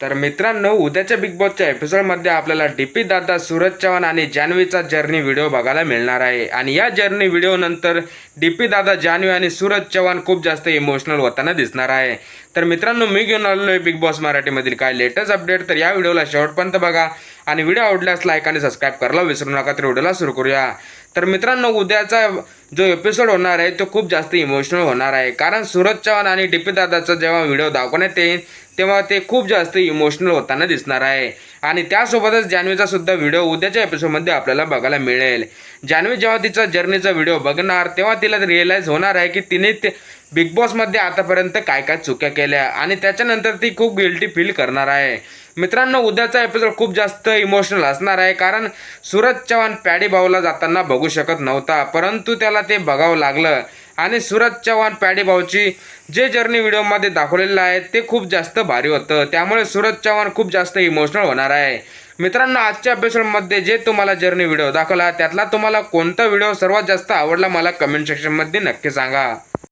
तर मित्रांनो उद्याच्या बिग बॉसच्या एपिसोडमध्ये आपल्याला डी पी दादा सूरज चव्हाण आणि जान्हवीचा जर्नी व्हिडिओ बघायला मिळणार आहे. आणि या जर्नी व्हिडिओ नंतर डीपी दादा जान्हवी आणि सूरज चव्हाण खूप जास्त इमोशनल होताना दिसणार आहे. तर मित्रांनो मी घेऊन आलेलो आहे बिग बॉस मराठीमधील काय लेटेस्ट अपडेट तर या व्हिडिओला शेवटपर्यंत बघा. आणि व्हिडिओ आवडल्यास लाईक आणि सबस्क्राईब करायला विसरू नका तर व्हिडिओला सुरू करूया. तर मित्रांनो उद्याचा जो एपिसोड होणार आहे तो खूप जास्त इमोशनल होणार आहे. कारण सूरज चव्हाण आणि डीपी दादाचा जेव्हा व्हिडिओ दाखवण्यात येईल तेव्हा ते खूप जास्त इमोशनल होताना दिसणार आहे. आणि त्यासोबतच जान्हवीचा सुद्धा व्हिडिओ उद्याच्या एपिसोडमध्ये आपल्याला बघायला मिळेल. जान्हवी जेव्हा तिचा जर्नीचा व्हिडिओ बघणार तेव्हा तिला रिअलाईज होणार आहे की तिने ते बिग बॉसमध्ये आतापर्यंत काय काय चुक्या केल्या. आणि त्याच्यानंतर ती खूप गिल्टी फील करणार आहे. मित्रांनो उद्याचा एपिसोड खूप जास्त इमोशनल असणार आहे कारण सूरज चव्हाण पॅडी भाऊला जाताना बघू शकत नव्हता परंतु त्याला ते बघावं लागलं. आणि सूरज चव्हाण पॅडी भाऊची जे जर्नी व्हिडिओमध्ये दाखवलेलं आहे ते खूप जास्त भारी होतं. त्यामुळे सूरज चव्हाण खूप जास्त इमोशनल होणार आहे. मित्रांनो आजच्या एपिसोडमध्ये जे तुम्हाला जर्नी व्हिडिओ दाखवला त्यातला तुम्हाला कोणता व्हिडिओ सर्वात जास्त आवडला मला कमेंट सेक्शनमध्ये नक्की सांगा.